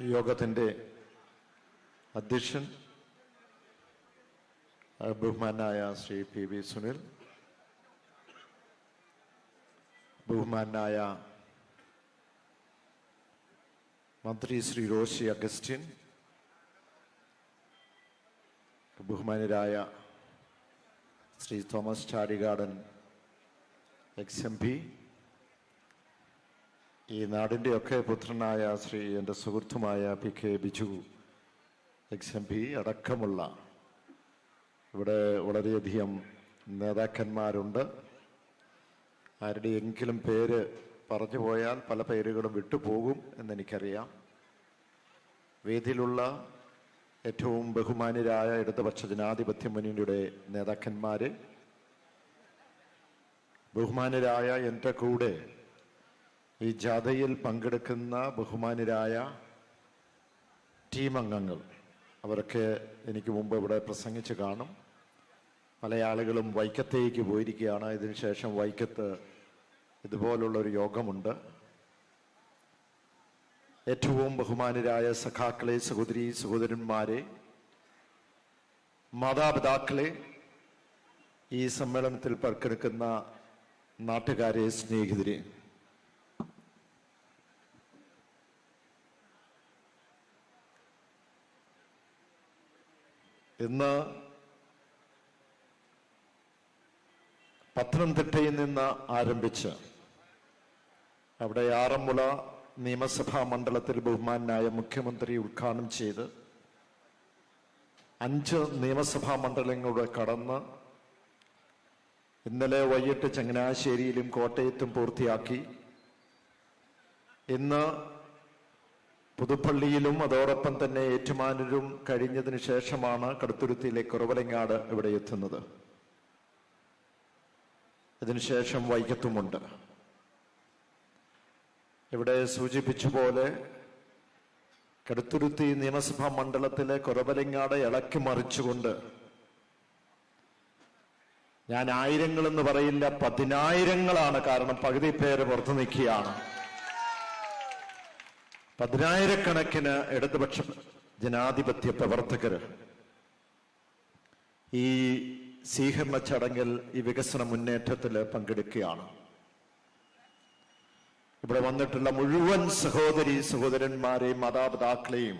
യോഗത്തിന്റെ അധ്യക്ഷൻ ബഹുമാനായ ശ്രീ പി വി സുനിൽ ബഹുമാനായ മന്ത്രി ശ്രീ റോഷി അഗസ്റ്റിൻ ബഹുമാനരായ Shri Thomas Chazhikadan ex M P ഈ നാടിന്റെയൊക്കെ പുത്രനായ ശ്രീ എന്റെ സുഹൃത്തുമായ P K Biju ex M P അടക്കമുള്ള ഇവിടെ വളരെയധികം നേതാക്കന്മാരുണ്ട്. ആരുടെയെങ്കിലും പേര് പറഞ്ഞു പോയാൽ പല പേരുകളും വിട്ടുപോകും എന്നെനിക്കറിയാം. വേദിയിലുള്ള ഏറ്റവും ബഹുമാന്യരായ ഇടതുപക്ഷ ജനാധിപത്യ മുന്നണിയുടെ നേതാക്കന്മാര് ബഹുമാന്യരായ എന്റെ കൂടെ ഈ ജാഥയിൽ പങ്കെടുക്കുന്ന ബഹുമാനരായ ടീം അംഗങ്ങൾ അവരൊക്കെ എനിക്ക് മുമ്പ് ഇവിടെ പ്രസംഗിച്ച് കാണും. പല ആളുകളും വൈക്കത്തേക്ക് പോയിരിക്കുകയാണ്. ഇതിനുശേഷം വൈക്കത്ത് ഇതുപോലുള്ള ഒരു യോഗമുണ്ട്. ഏറ്റവും ബഹുമാനരായ സഖാക്കളെ സഹോദരി സഹോദരന്മാരെ മാതാപിതാക്കളെ ഈ സമ്മേളനത്തിൽ പങ്കെടുക്കുന്ന നാട്ടുകാരെ സ്നേഹിതരെ ഇന്ന് പത്തനംതിട്ടയിൽ നിന്ന് ആരംഭിച്ച് അവിടെ ആറന്മുള നിയമസഭാ മണ്ഡലത്തിൽ ബഹുമാനായ മുഖ്യമന്ത്രി ഉദ്ഘാടനം ചെയ്ത് അഞ്ച് നിയമസഭാ മണ്ഡലങ്ങളുടെ കടന്ന് ഇന്നലെ വൈകിട്ട് ചങ്ങനാശ്ശേരിയിലും കോട്ടയത്തും പൂർത്തിയാക്കി. ഇന്ന് പുതുപ്പള്ളിയിലും അതോടൊപ്പം തന്നെ ഏറ്റുമാനൂരും കഴിഞ്ഞതിന് ശേഷമാണ് കടുത്തുരുത്തിയിലെ കുറവലങ്ങാട് ഇവിടെ എത്തുന്നത്. ഇതിനുശേഷം വൈക്കത്തുമുണ്ട് ഇവിടെ സൂചിപ്പിച്ച പോലെ കടുത്തുരുത്തി നിയമസഭാ മണ്ഡലത്തിലെ കുറവലങ്ങാട് ഇളക്കി മറിച്ചുകൊണ്ട് ഞാൻ ആയിരങ്ങൾ എന്ന് പറയില്ല പതിനായിരങ്ങളാണ്. കാരണം പകുതി പേര് പുറത്തു നിൽക്കുകയാണ്. പതിനായിരക്കണക്കിന് ഇടതുപക്ഷ ജനാധിപത്യ പ്രവർത്തകർ ഈ സ്വീകരണ ചടങ്ങിൽ ഈ വികസന മുന്നേറ്റത്തിൽ പങ്കെടുക്കുകയാണ്. ഇവിടെ വന്നിട്ടുള്ള മുഴുവൻ സഹോദരി സഹോദരന്മാരെയും മാതാപിതാക്കളെയും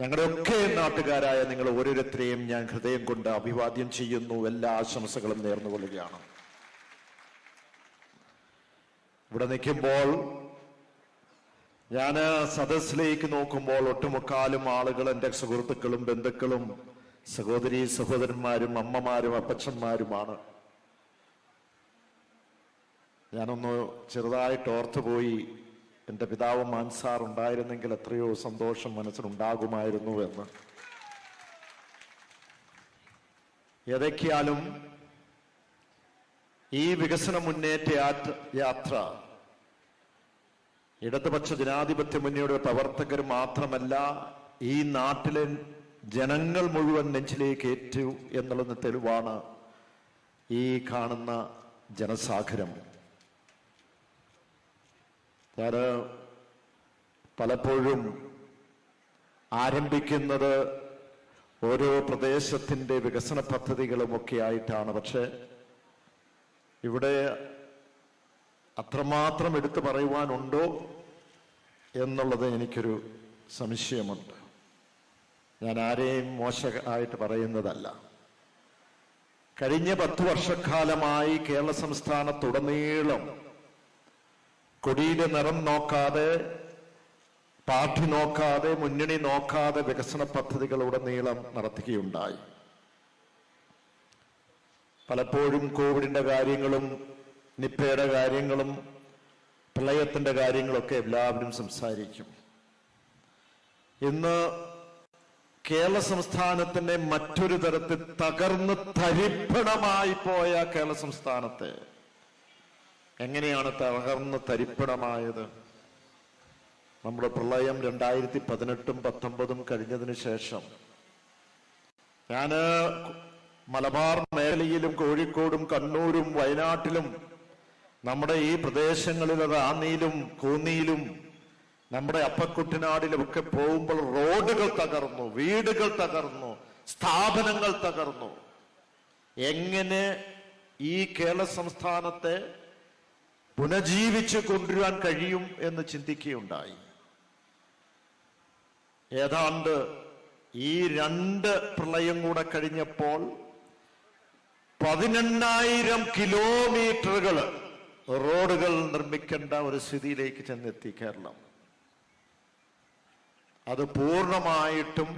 ഞങ്ങളുടെയൊക്കെ നാട്ടുകാരായ നിങ്ങൾ ഓരോരുത്തരെയും ഞാൻ ഹൃദയം കൊണ്ട് അഭിവാദ്യം ചെയ്യുന്നു എല്ലാ ആശംസകളും നേർന്നുകൊള്ളുകയാണ്. ഇവിടെ നിൽക്കുമ്പോൾ ഞാൻ സദസ്സിലേക്ക് നോക്കുമ്പോൾ ഒട്ടുമുക്കാലും ആളുകൾ എന്റെ സുഹൃത്തുക്കളും ബന്ധുക്കളും സഹോദരി സഹോദരന്മാരും അമ്മമാരും അപ്പച്ചന്മാരുമാണ്. ഞാനൊന്ന് ചെറുതായിട്ട് ഓർത്തുപോയി എന്റെ പിതാവ് മാൻസാർ ഉണ്ടായിരുന്നെങ്കിൽ എത്രയോ സന്തോഷം മനസ്സിലുണ്ടാകുമായിരുന്നു എന്ന്. ഏതൊക്കെയാലും ഈ വികസന മുന്നേറ്റ യാത്ര- ഇടതുപക്ഷ ജനാധിപത്യ മുന്നണിയുടെ പ്രവർത്തകർ മാത്രമല്ല ഈ നാട്ടിലെ ജനങ്ങൾ മുഴുവൻ നെഞ്ചിലേക്ക് ഏറ്റു എന്നുള്ളത് തെളിവാണ് ഈ കാണുന്ന ജനസാഗരം. ഞാൻ പലപ്പോഴും ആരംഭിക്കുന്നത് ഓരോ പ്രദേശത്തിന്റെ വികസന പദ്ധതികളുമൊക്കെ ആയിട്ടാണ്. പക്ഷെ ഇവിടെ അത്രമാത്രം എടുത്തു പറയുവാനുണ്ടോ എന്നുള്ളത് എനിക്കൊരു സംശയമുണ്ട്. ഞാൻ ആരെയും മോശമായിട്ട് പറയുന്നതല്ല. കഴിഞ്ഞ പത്ത് വർഷക്കാലമായി കേരള സംസ്ഥാനത്തുടനീളം കൊടിയുടെ നിറം നോക്കാതെ പാർട്ടി നോക്കാതെ മുന്നണി നോക്കാതെ വികസന പദ്ധതികൾ ഉടനീളം നടത്തുകയുണ്ടായി. പലപ്പോഴും കോവിഡിന്റെ കാര്യങ്ങളും നിപ്പയുടെ കാര്യങ്ങളും പ്രളയത്തിന്റെ കാര്യങ്ങളൊക്കെ എല്ലാവരും സംസാരിക്കും. ഇന്ന് കേരള സംസ്ഥാനത്തിന്റെ മറ്റൊരു തരത്തിൽ തകർന്ന് തരിപ്പണമായി പോയ കേരള സംസ്ഥാനത്തെ എങ്ങനെയാണ് തകർന്ന് തരിപ്പണമായത്? നമ്മുടെ പ്രളയം രണ്ടായിരത്തി പതിനെട്ടും പത്തൊമ്പതും കഴിഞ്ഞതിന് ശേഷം ഞാൻ മലബാർ മേഖലയിലും കോഴിക്കോടും കണ്ണൂരും വയനാട്ടിലും നമ്മുടെ ഈ പ്രദേശങ്ങളിൽ അത് ആന്നിയിലും കൂന്നിയിലും നമ്മുടെ അപ്പക്കുട്ടനാടിലൊക്കെ പോകുമ്പോൾ റോഡുകൾ തകർന്നു വീടുകൾ തകർന്നു സ്ഥാപനങ്ങൾ തകർന്നു. എങ്ങനെ ഈ കേരള സംസ്ഥാനത്തെ പുനജീവിച്ചു കൊണ്ടുവരാൻ കഴിയും എന്ന് ചിന്തിക്കുകയുണ്ടായി. ഏതാണ്ട് ഈ രണ്ട് പ്രളയം കൂടെ കഴിഞ്ഞപ്പോൾ പതിനെണ്ണായിരം കിലോമീറ്ററുകൾ റോഡുകൾ നിർമ്മിക്കേണ്ട ഒരു സ്ഥിതിയിലേക്ക് ചെന്നെത്തി കേരളം. അത് പൂർണമായിട്ടും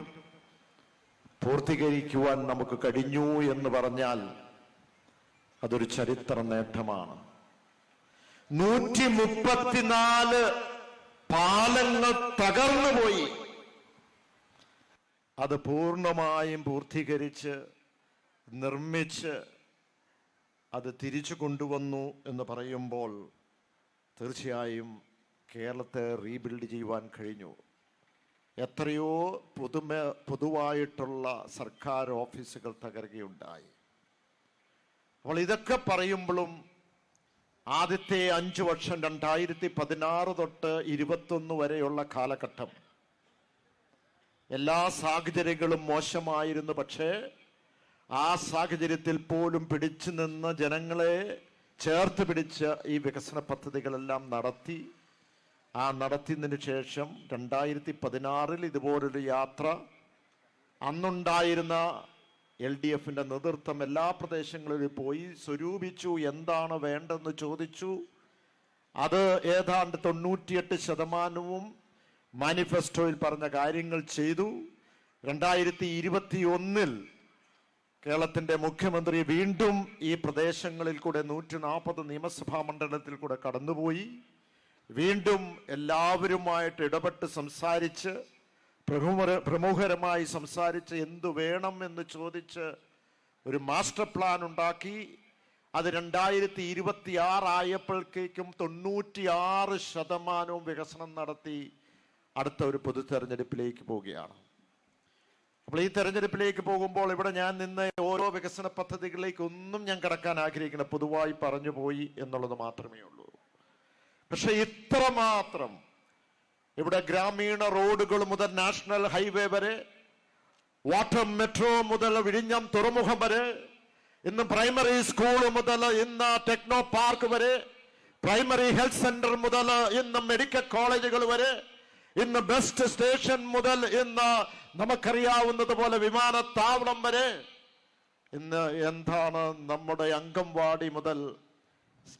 പൂർത്തീകരിക്കുവാൻ നമുക്ക് കഴിഞ്ഞു എന്ന് പറഞ്ഞാൽ അതൊരു ചരിത്ര നേട്ടമാണ്. നൂറ്റി മുപ്പത്തിനാല് പാലങ്ങൾ തകർന്നുപോയി അത് പൂർണമായും പൂർത്തീകരിച്ച് നിർമ്മിച്ച് അത് തിരിച്ചു കൊണ്ടുവന്നു എന്ന് പറയുമ്പോൾ തീർച്ചയായും കേരളത്തെ റീബിൽഡ് ചെയ്യുവാൻ കഴിഞ്ഞു. എത്രയോ പുതുമ പൊതുവായിട്ടുള്ള സർക്കാർ ഓഫീസുകൾ തകരുകയുണ്ടായി. അപ്പോൾ ഇതൊക്കെ പറയുമ്പോഴും ആദ്യത്തെ അഞ്ച് വർഷം രണ്ടായിരത്തി പതിനാറ് തൊട്ട് ഇരുപത്തൊന്ന് വരെയുള്ള കാലഘട്ടം. എല്ലാ സാഹചര്യങ്ങളും മോശമായിരുന്നു പക്ഷേ ആ സാഹചര്യത്തിൽ പോലും പിടിച്ചു നിന്ന് ജനങ്ങളെ ചേർത്ത് പിടിച്ച് ഈ വികസന പദ്ധതികളെല്ലാം നടത്തി. ആ നടത്തിയതിന് ശേഷം രണ്ടായിരത്തി പതിനാറിൽ ഇതുപോലൊരു യാത്ര. അന്നുണ്ടായിരുന്ന എൽ ഡി എഫിന്റെ നേതൃത്വം എല്ലാ പ്രദേശങ്ങളിലും പോയി സ്വരൂപിച്ചു എന്താണ് വേണ്ടെന്ന് ചോദിച്ചു. അത് ഏതാണ്ട് തൊണ്ണൂറ്റിയെട്ട് ശതമാനവും മാനിഫെസ്റ്റോയിൽ പറഞ്ഞ കാര്യങ്ങൾ ചെയ്തു. രണ്ടായിരത്തി ഇരുപത്തി ഒന്നിൽ കേരളത്തിന്റെ മുഖ്യമന്ത്രി വീണ്ടും ഈ പ്രദേശങ്ങളിൽ കൂടെ നൂറ്റി നാൽപ്പത് നിയമസഭാ മണ്ഡലത്തിൽ കൂടെ കടന്നുപോയി. വീണ്ടും എല്ലാവരുമായിട്ട് ഇടപെട്ട് സംസാരിച്ച് പ്രമുഖ പ്രമുഖരമായി സംസാരിച്ച് എന്തു വേണം എന്ന് ചോദിച്ച് ഒരു മാസ്റ്റർ പ്ലാൻ ഉണ്ടാക്കി. അത് രണ്ടായിരത്തി ഇരുപത്തി ആറായപ്പോഴേക്കും തൊണ്ണൂറ്റിയാറ് ശതമാനവും വികസനം നടത്തി അടുത്ത ഒരു പൊതു തെരഞ്ഞെടുപ്പിലേക്ക് പോവുകയാണ്. അപ്പോൾ ഈ തെരഞ്ഞെടുപ്പിലേക്ക് പോകുമ്പോൾ ഇവിടെ ഞാൻ നിന്ന് ഓരോ വികസന പദ്ധതികളിലേക്ക് ഒന്നും ഞാൻ കടക്കാൻ ആഗ്രഹിക്കണം പൊതുവായി പറഞ്ഞു പോയി എന്നുള്ളത് മാത്രമേ ഉള്ളൂ. പക്ഷെ ഇത്രമാത്രം ഇവിടെ ഗ്രാമീണ റോഡുകൾ മുതൽ നാഷണൽ ഹൈവേ വരെ വാട്ടർ മെട്രോ മുതൽ വിഴിഞ്ഞം തുറമുഖം വരെ ഇന്ന് പ്രൈമറി സ്കൂൾ മുതൽ ഇന്ന് ടെക്നോ പാർക്ക് വരെ പ്രൈമറി ഹെൽത്ത് സെന്റർ മുതൽ ഇന്ന് മെഡിക്കൽ കോളേജുകൾ വരെ ഇന്ന് ബെസ്റ്റ് സ്റ്റേഷൻ മുതൽ ഇന്ന് നമുക്കറിയാവുന്നത് പോലെ വിമാനത്താവളം വരെ ഇന്ന് എന്താണ് നമ്മുടെ അംഗൻവാടി മുതൽ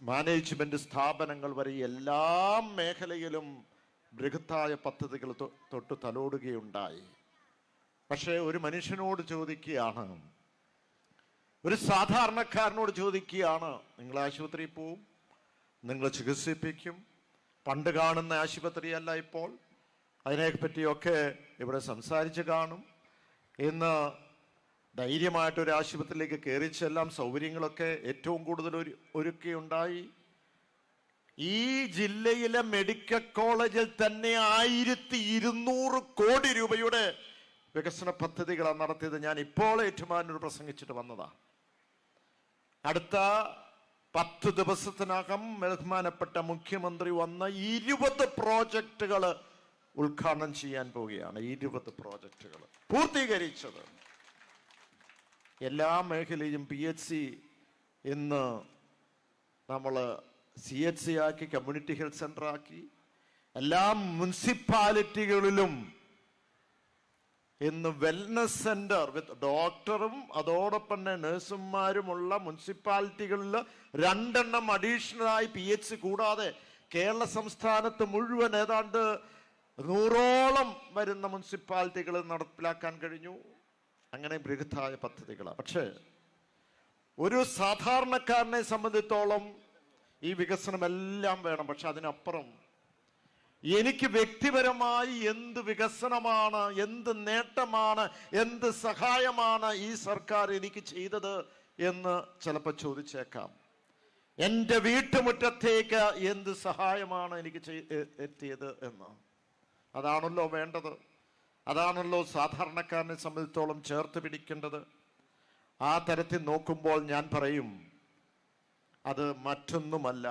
മാനേജ്മെന്റ് സ്ഥാപനങ്ങൾ വരെ എല്ലാ മേഖലയിലും ബൃഹത്തായ പദ്ധതികൾ തൊട്ട് തലോടുകയുണ്ടായി. പക്ഷേ ഒരു മനുഷ്യനോട് ചോദിക്കുകയാണ്. ഒരു സാധാരണക്കാരനോട് ചോദിക്കുകയാണ്. നിങ്ങൾ ആശുപത്രിയിൽ പോവും? നിങ്ങൾ ചികിത്സിപ്പിക്കും? പണ്ട് കാണുന്ന ആശുപത്രിയല്ല ഇപ്പോൾ? അതിനെ പറ്റിയൊക്കെ ഇവിടെ സംസാരിച്ച് കാണും. ഇന്ന് ധൈര്യമായിട്ട് ഒരു ആശുപത്രിയിലേക്ക് കയറി ചെല്ലാം സൗകര്യങ്ങളൊക്കെ ഏറ്റവും കൂടുതൽ ഒരു ഒരുക്കിയുണ്ടായി. ഈ ജില്ലയിലെ മെഡിക്കൽ കോളേജിൽ തന്നെ ആയിരത്തി ഇരുന്നൂറ് കോടി രൂപയുടെ വികസന പദ്ധതികളാണ് നടത്തിയത്. ഞാൻ ഇപ്പോൾ ഏറ്റുമാനൂർ പ്രസംഗിച്ചിട്ട് വന്നതാ. അടുത്ത പത്ത് ദിവസത്തിനകം ബഹുമാനപ്പെട്ട മുഖ്യമന്ത്രി വന്ന ഇരുപത് പ്രോജക്റ്റുകൾ ഉദ്ഘാടനം ചെയ്യാൻ പോവുകയാണ് ഇരുപത് പ്രോജക്റ്റുകൾ. പൂർത്തീകരിച്ചത്. എല്ലാ മേഖലയും പി എച്ച് സി ഇന്ന് നമ്മൾ സി എച്ച് സി ആക്കി കമ്മ്യൂണിറ്റി ഹെൽത്ത് സെന്റർ ആക്കി എല്ലാ മുനിസിപ്പാലിറ്റികളിലും ഇന്ന് വെൽനസ് സെന്റർ വിത്ത് ഡോക്ടറും അതോടൊപ്പം തന്നെ നഴ്സുമാരുമുള്ള മുനിസിപ്പാലിറ്റികളിൽ രണ്ടെണ്ണം അഡീഷണലായി പി എച്ച് കൂടാതെ കേരള സംസ്ഥാനത്ത് മുഴുവൻ ഏതാണ്ട് നൂറോളം വരുന്ന മുനിസിപ്പാലിറ്റികൾ നടപ്പിലാക്കാൻ കഴിഞ്ഞു. അങ്ങനെ ബൃഹത്തായ പദ്ധതികളാണ്. പക്ഷേ ഒരു സാധാരണക്കാരനെ സംബന്ധിച്ചോളം ഈ വികസനമെല്ലാം വേണം. പക്ഷെ അതിനപ്പുറം എനിക്ക് വ്യക്തിപരമായി എന്ത് വികസനമാണ് എന്ത് നേട്ടമാണ് എന്ത് സഹായമാണ് ഈ സർക്കാർ എനിക്ക് ചെയ്തത് എന്ന് ചിലപ്പോൾ ചോദിച്ചേക്കാം. എന്റെ വീട്ടുമുറ്റത്തേക്ക് എന്ത് സഹായമാണ് എനിക്ക് എത്തിയത് എന്ന്. അതാണല്ലോ വേണ്ടത്. അതാണല്ലോ സാധാരണക്കാരനെ സംബന്ധിച്ചോളം ചേർത്ത് പിടിക്കേണ്ടത്. ആ തരത്തിൽ നോക്കുമ്പോൾ ഞാൻ പറയും അത് മറ്റൊന്നുമല്ല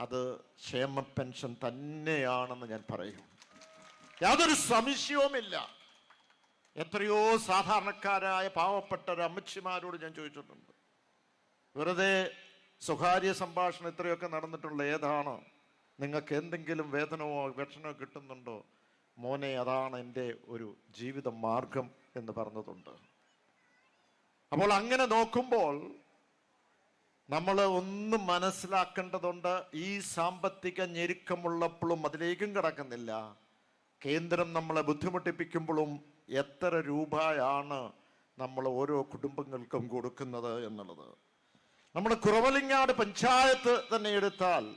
അത് ക്ഷേമ പെൻഷൻ തന്നെയാണെന്ന് ഞാൻ പറയും. യാതൊരു സംശയവുമില്ല. എത്രയോ സാധാരണക്കാരായ പാവപ്പെട്ട ഒരു അമ്മച്ചിമാരോട് ഞാൻ ചോദിച്ചിട്ടുണ്ട്. വെറുതെ സ്വകാര്യ സംഭാഷണം ഇത്രയൊക്കെ നടന്നിട്ടുള്ള ഏതാണ്? നിങ്ങൾക്ക് എന്തെങ്കിലും വേദനയോ വിഷമോ കിട്ടുന്നുണ്ടോ? മോനെ അതാണ് എന്റെ ഒരു ജീവിത മാർഗം എന്ന് പറഞ്ഞതുണ്ട്. അപ്പോൾ അങ്ങനെ നോക്കുമ്പോൾ നമ്മൾ ഒന്ന് മനസ്സിലാക്കേണ്ടതുണ്ട് ഈ സാമ്പത്തിക ഞെരുക്കമുള്ളപ്പോഴും അതിലേക്കും കിടക്കുന്നില്ല. കേന്ദ്രം നമ്മളെ ബുദ്ധിമുട്ടിപ്പിക്കുമ്പോഴും എത്ര രൂപയാണ് നമ്മൾ ഓരോ കുടുംബങ്ങൾക്കും കൊടുക്കുന്നത് എന്നുള്ളത്. നമ്മുടെ കുറവലിങ്ങാട് പഞ്ചായത്ത് തന്നെ എടുത്താൽ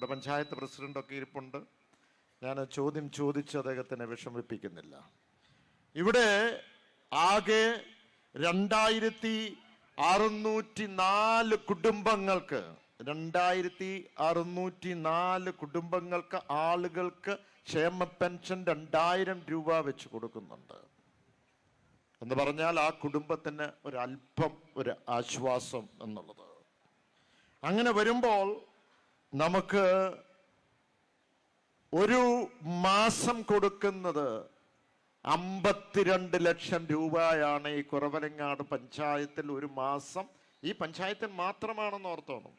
ഇവിടെ പഞ്ചായത്ത് പ്രസിഡന്റൊക്കെ ഇരിപ്പുണ്ട്. ഞാൻ ചോദ്യം ചോദിച്ച് അദ്ദേഹത്തിനെ വിഷമിപ്പിക്കുന്നില്ല. ഇവിടെ ആകെ രണ്ടായിരത്തി അറുന്നൂറ്റി നാല് കുടുംബങ്ങൾക്ക് രണ്ടായിരത്തി അറുന്നൂറ്റി നാല് കുടുംബങ്ങൾക്ക് ആളുകൾക്ക് ക്ഷേമ പെൻഷൻ രണ്ടായിരം രൂപ വെച്ച് കൊടുക്കുന്നുണ്ട്. എന്ന് പറഞ്ഞാൽ ആ കുടുംബത്തിന് ഒരല്പം ഒരു ആശ്വാസം എന്നുള്ളത്. അങ്ങനെ വരുമ്പോൾ നമുക്ക് ഒരു മാസം കൊടുക്കുന്നത് അമ്പത്തിരണ്ട് ലക്ഷം രൂപയാണ് ഈ കുറവലങ്ങാട് പഞ്ചായത്തിൽ ഒരു മാസം. ഈ പഞ്ചായത്തിൽ മാത്രമാണെന്ന് ഓർത്തോണം.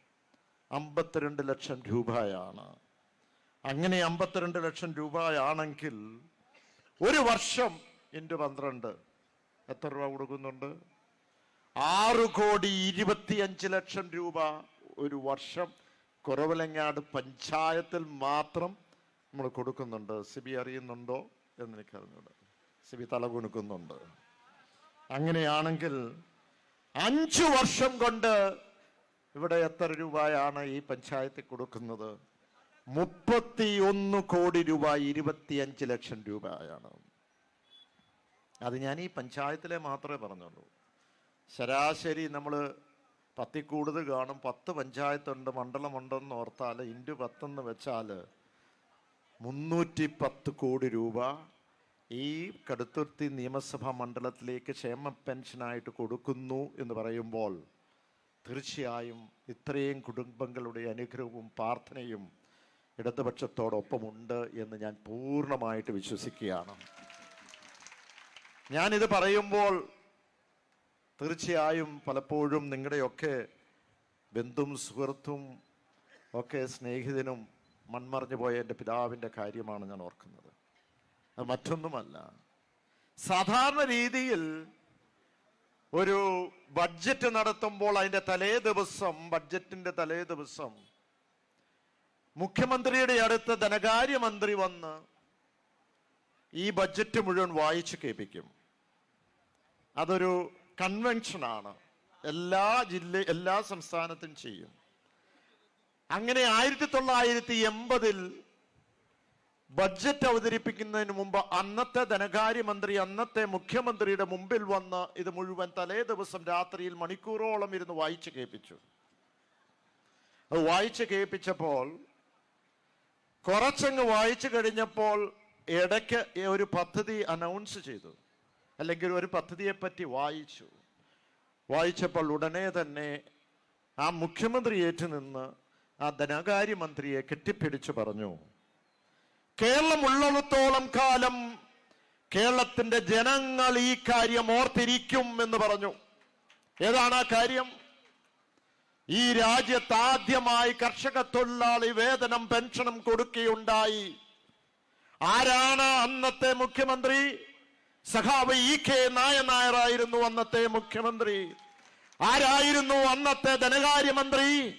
അമ്പത്തിരണ്ട് ലക്ഷം രൂപയാണ്. അങ്ങനെ അമ്പത്തിരണ്ട് ലക്ഷം രൂപയാണെങ്കിൽ ഒരു വർഷം ഇന്റു പന്ത്രണ്ട് എത്ര രൂപ കൊടുക്കുന്നുണ്ട്? ആറ് കോടി ഇരുപത്തിയഞ്ച് ലക്ഷം രൂപ ഒരു വർഷം കുറവലങ്ങാട് പഞ്ചായത്തിൽ മാത്രം നമ്മൾ കൊടുക്കുന്നുണ്ട്. സിബി അറിയുന്നുണ്ടോ എന്ന് എനിക്ക് അറിഞ്ഞൂടെ. സിബി തല കുണുക്കുന്നുണ്ട് അങ്ങനെയാണെങ്കിൽ അഞ്ചു വർഷം കൊണ്ട് ഇവിടെ എത്ര രൂപയാണ് ഈ പഞ്ചായത്തിൽ കൊടുക്കുന്നത്? മുപ്പത്തി ഒന്ന് കോടി രൂപ ഇരുപത്തിയഞ്ച് ലക്ഷം രൂപയാണ്. അത് ഞാൻ ഈ പഞ്ചായത്തിലെ മാത്രമേ പറഞ്ഞുള്ളൂ. ശരാശരി നമ്മൾ പത്തിൽ കൂടുതൽ കാണും. പത്ത് പഞ്ചായത്തുണ്ട് മണ്ഡലമുണ്ടെന്ന് ഓർത്താൽ ഇന്റു പത്തെന്ന് വെച്ചാൽ മുന്നൂറ്റി പത്ത് കോടി രൂപ ഈ കടുത്തുരുത്തി നിയമസഭാ മണ്ഡലത്തിലേക്ക് ക്ഷേമ പെൻഷനായിട്ട് കൊടുക്കുന്നു എന്ന് പറയുമ്പോൾ തീർച്ചയായും ഇത്രയും കുടുംബങ്ങളുടെ അനുഗ്രഹവും പ്രാർത്ഥനയും ഇടതുപക്ഷത്തോടൊപ്പമുണ്ട് എന്ന് ഞാൻ പൂർണമായിട്ട് വിശ്വസിക്കുകയാണ്. ഞാനിത് പറയുമ്പോൾ തീർച്ചയായും പലപ്പോഴും നിങ്ങളുടെയൊക്കെ ബന്ധും സുഹൃത്തും ഒക്കെ സ്നേഹിതനും മൺമറഞ്ഞു പോയ എന്റെ പിതാവിന്റെ കാര്യമാണ് ഞാൻ ഓർക്കുന്നത്. അത് മറ്റൊന്നുമല്ല. സാധാരണ രീതിയിൽ ഒരു ബഡ്ജറ്റ് നടത്തുമ്പോൾ അതിന്റെ തലേ ദിവസം ബഡ്ജറ്റിന്റെ തലേ ദിവസം മുഖ്യമന്ത്രിയുടെ അടുത്ത് ധനകാര്യമന്ത്രി വന്ന് ഈ ബഡ്ജറ്റ് മുഴുവൻ വായിച്ചു കേൾപ്പിക്കും. അതൊരു കൺവെൻഷനാണ് എല്ലാ ജില്ല എല്ലാ സംസ്ഥാനത്തും ചെയ്യും. അങ്ങനെ ആയിരത്തി തൊള്ളായിരത്തി എൺപതിൽ ബഡ്ജറ്റ് അവതരിപ്പിക്കുന്നതിന് മുമ്പ് അന്നത്തെ ധനകാര്യമന്ത്രി അന്നത്തെ മുഖ്യമന്ത്രിയുടെ മുമ്പിൽ വന്ന് ഇത് മുഴുവൻ തലേ ദിവസം രാത്രിയിൽ മണിക്കൂറോളം ഇരുന്ന് വായിച്ചു കേൾപ്പിച്ചു. അത് വായിച്ചു കേൾപ്പിച്ചപ്പോൾ കുറച്ചങ്ങ് വായിച്ചു കഴിഞ്ഞപ്പോൾ ഇടയ്ക്ക് ഒരു പദ്ധതി അനൗൺസ് ചെയ്തു. അല്ലെങ്കിൽ ഒരു പദ്ധതിയെപ്പറ്റി വായിച്ചു. വായിച്ചപ്പോൾ ഉടനെ തന്നെ ആ മുഖ്യമന്ത്രി ഏറ്റുനിന്ന് ആ ധനകാര്യമന്ത്രിയെ കെട്ടിപ്പിടിച്ചു പറഞ്ഞു. കേരളം കാലം കേരളത്തിന്റെ ജനങ്ങൾ ഈ കാര്യം ഓർത്തിരിക്കും എന്ന് പറഞ്ഞു. ഏതാണ് ആ കാര്യം? ഈ രാജ്യത്ത് ആദ്യമായി കർഷക തൊഴിലാളി വേതനം പെൻഷനും കൊടുക്കുകയുണ്ടായി. ആരാണ് അന്നത്തെ മുഖ്യമന്ത്രി? സഖാവ് ഇ കെ നായനായറായിരുന്നു അന്നത്തെ മുഖ്യമന്ത്രി. ആരായിരുന്നു അന്നത്തെ ധനകാര്യമന്ത്രി?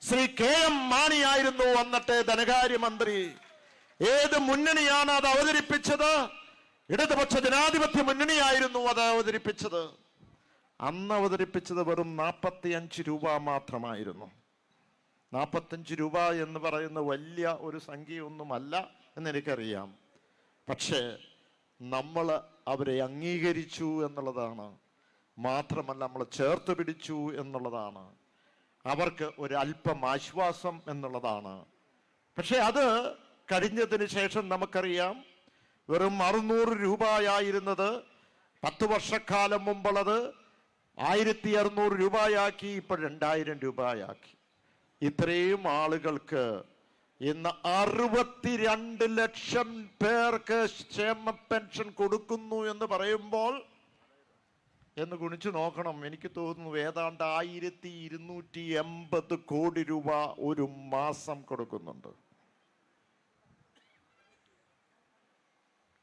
ശ്രീ കെ എം മാണിയായിരുന്നു അന്നത്തെ ധനകാര്യമന്ത്രി. ഏത് മുന്നണിയാണ് അത് അവതരിപ്പിച്ചത്? ഇടതുപക്ഷ ജനാധിപത്യ മുന്നണിയായിരുന്നു അത് അവതരിപ്പിച്ചത്. അന്ന് അവതരിപ്പിച്ചത് വെറും നാൽപ്പത്തി അഞ്ച് രൂപ മാത്രമായിരുന്നു. നാൽപ്പത്തഞ്ച് രൂപ എന്ന് പറയുന്ന വലിയ ഒരു സംഖ്യയൊന്നുമല്ല എന്നെനിക്കറിയാം. പക്ഷേ നമ്മൾ അവരെ അംഗീകരിച്ചു എന്നുള്ളതാണ്. മാത്രമല്ല നമ്മൾ ചേർത്ത് പിടിച്ചു എന്നുള്ളതാണ്. അവർക്ക് ഒരു അല്പം ആശ്വാസം എന്നുള്ളതാണ്. പക്ഷെ അത് കഴിഞ്ഞതിന് ശേഷം നമുക്കറിയാം വെറും അറുന്നൂറ് രൂപയായിരുന്നത് പത്ത് വർഷക്കാലം മുമ്പുള്ളത് ആയിരത്തി അറുന്നൂറ് രൂപയാക്കി ഇപ്പോൾ രണ്ടായിരം രൂപയാക്കി. ഇത്രയും ആളുകൾക്ക് ഇന്ന് അറുപത്തിരണ്ട് ലക്ഷം പേർക്ക് ക്ഷേമ പെൻഷൻ കൊടുക്കുന്നു എന്ന് പറയുമ്പോൾ എന്ന് ഗുണിച്ചു നോക്കണം. എനിക്ക് തോന്നുന്നു ഏതാണ്ട് ആയിരത്തി ഇരുന്നൂറ്റി എൺപത് കോടി രൂപ ഒരു മാസം കൊടുക്കുന്നുണ്ട്.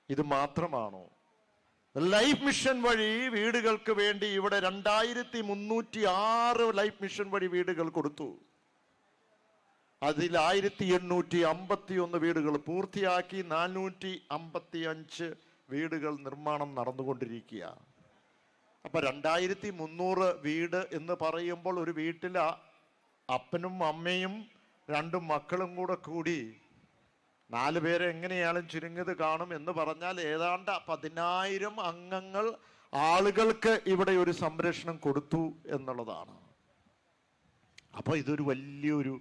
ഇത് മാത്രമാണോ? ലൈഫ് മിഷൻ വഴി വീടുകൾക്ക് വേണ്ടി ഇവിടെ രണ്ടായിരത്തി മുന്നൂറ്റി ആറ് ലൈഫ് മിഷൻ വഴി വീടുകൾ കൊടുത്തു. അതിൽ ആയിരത്തി എണ്ണൂറ്റി അമ്പത്തി ഒന്ന് വീടുകൾ പൂർത്തിയാക്കി നാനൂറ്റി അമ്പത്തി അഞ്ച് വീടുകൾ നിർമ്മാണം നടന്നുകൊണ്ടിരിക്കുക. അപ്പൊ രണ്ടായിരത്തി മുന്നൂറ് വീട് എന്ന് പറയുമ്പോൾ ഒരു വീട്ടിൽ അപ്പനും അമ്മയും രണ്ടും മക്കളും കൂടെ കൂടി നാല് പേരെ എങ്ങനെയാലും ചുരുങ്ങിയത് കാണും എന്ന് പറഞ്ഞാൽ ഏതാണ്ട് പതിനായിരം അംഗങ്ങൾ ആളുകൾക്ക് ഇവിടെ ഒരു സംരക്ഷണം കൊടുത്തു എന്നുള്ളതാണ്. അപ്പോൾ ഇതൊരു വലിയൊരു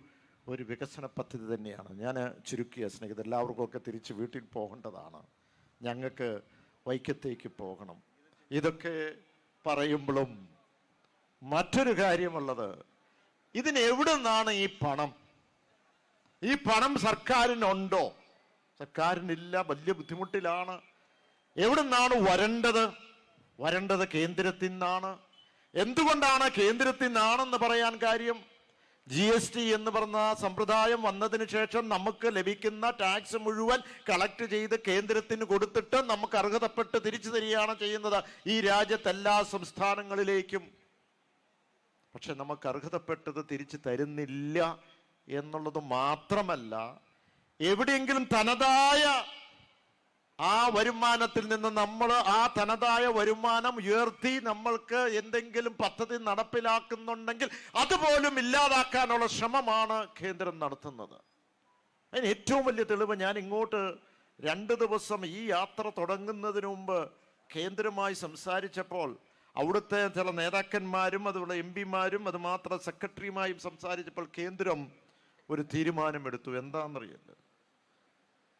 ഒരു വികസന പദ്ധതി തന്നെയാണ്. ഞാൻ ചുരുക്കിയ സ്നേഹിതർ എല്ലാവർക്കും ഒക്കെ തിരിച്ച് വീട്ടിൽ പോകേണ്ടതാണ്. ഞങ്ങൾക്ക് വൈക്കത്തേക്ക് പോകണം. ഇതൊക്കെ പറയുമ്പോഴും മറ്റൊരു കാര്യമുള്ളത് ഇതിനെവിടെ നിന്നാണ് ഈ പണം? ഈ പണം സർക്കാരിനുണ്ടോ? സർക്കാരിനില്ല വലിയ ബുദ്ധിമുട്ടിലാണ്. എവിടെ നിന്നാണ് വരേണ്ടത്? വരേണ്ടത് കേന്ദ്രത്തിൽ നിന്നാണ് എന്തുകൊണ്ടാണ് കേന്ദ്രത്തിൽ നിന്നാണെന്ന് പറയാൻ കാര്യം? ജി എസ് ടി എന്ന് പറഞ്ഞ സമ്പ്രദായം വന്നതിന് ശേഷം നമുക്ക് ലഭിക്കുന്ന ടാക്സ് മുഴുവൻ കളക്ട് ചെയ്ത് കേന്ദ്രത്തിന് കൊടുത്തിട്ട് നമുക്ക് അർഹതപ്പെട്ട് തിരിച്ചു തരികയാണ് ചെയ്യുന്നത്. ഈ രാജ്യത്തെ എല്ലാ സംസ്ഥാനങ്ങളിലേക്കും. പക്ഷെ നമുക്ക് അർഹതപ്പെട്ടത് തിരിച്ചു തരുന്നില്ല എന്നുള്ളത് മാത്രമല്ല എവിടെയെങ്കിലും തനതായ ആ വരുമാനത്തിൽ നിന്ന് നമ്മൾ ആ തനതായ വരുമാനം ഉയർത്തി നമ്മൾക്ക് എന്തെങ്കിലും പദ്ധതി നടപ്പിലാക്കുന്നുണ്ടെങ്കിൽ അതുപോലും ഇല്ലാതാക്കാനുള്ള ശ്രമമാണ് കേന്ദ്രം നടത്തുന്നത്. അതിന് ഏറ്റവും വലിയ തെളിവ് ഞാൻ ഇങ്ങോട്ട് രണ്ട് ദിവസം ഈ യാത്ര തുടങ്ങുന്നതിന് മുമ്പ് കേന്ദ്രമായി സംസാരിച്ചപ്പോൾ അവിടുത്തെ ചില നേതാക്കന്മാരും അതുപോലെ എം പിമാരും അതുമാത്രം സെക്രട്ടറിയുമായും സംസാരിച്ചപ്പോൾ കേന്ദ്രം ഒരു തീരുമാനമെടുത്തു. എന്താണെന്നറിയില്ല.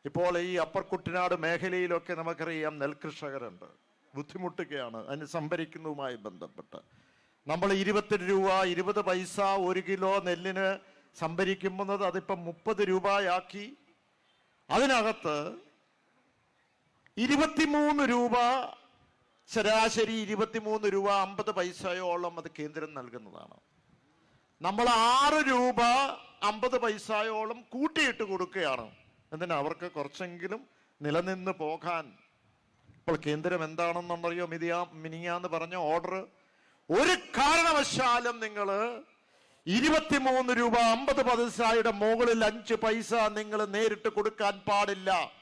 ഇപ്പോൾ ഈ അപ്പർ കുട്ടനാട് മേഖലയിലൊക്കെ നമുക്കറിയാം നെൽകൃഷകരുണ്ട്. ബുദ്ധിമുട്ടുകയാണ്. അതിന് സംഭരിക്കുന്നതുമായി ബന്ധപ്പെട്ട്. നമ്മൾ ഇരുപത്തി രൂപ ഇരുപത് പൈസ ഒരു കിലോ നെല്ലിന് സംഭരിക്കുന്നത് അതിപ്പം മുപ്പത് രൂപയാക്കി. അതിനകത്ത് ഇരുപത്തിമൂന്ന് രൂപ ശരാശരി ഇരുപത്തിമൂന്ന് രൂപ അമ്പത് പൈസയോളം അത് കേന്ദ്രം നൽകുന്നതാണ്. നമ്മൾ ആറ് രൂപ അമ്പത് പൈസയോളം കൂട്ടിയിട്ട് കൊടുക്കുകയാണ്. എന്തിനാ? അവർക്ക് കുറച്ചെങ്കിലും നിലനിന്ന് പോകാൻ. ഇപ്പോൾ കേന്ദ്രം എന്താണെന്നുണ്ടറിയോ മിതിയാ മിനിയാന്ന് പറഞ്ഞ ഓർഡർ ഒരു കാരണവശാലും നിങ്ങൾ ഇരുപത്തിമൂന്ന് രൂപ അമ്പത് പൈസയുടെ മുകളിൽ അഞ്ച് പൈസ നിങ്ങൾ നേരിട്ട് കൊടുക്കാൻ പാടില്ല.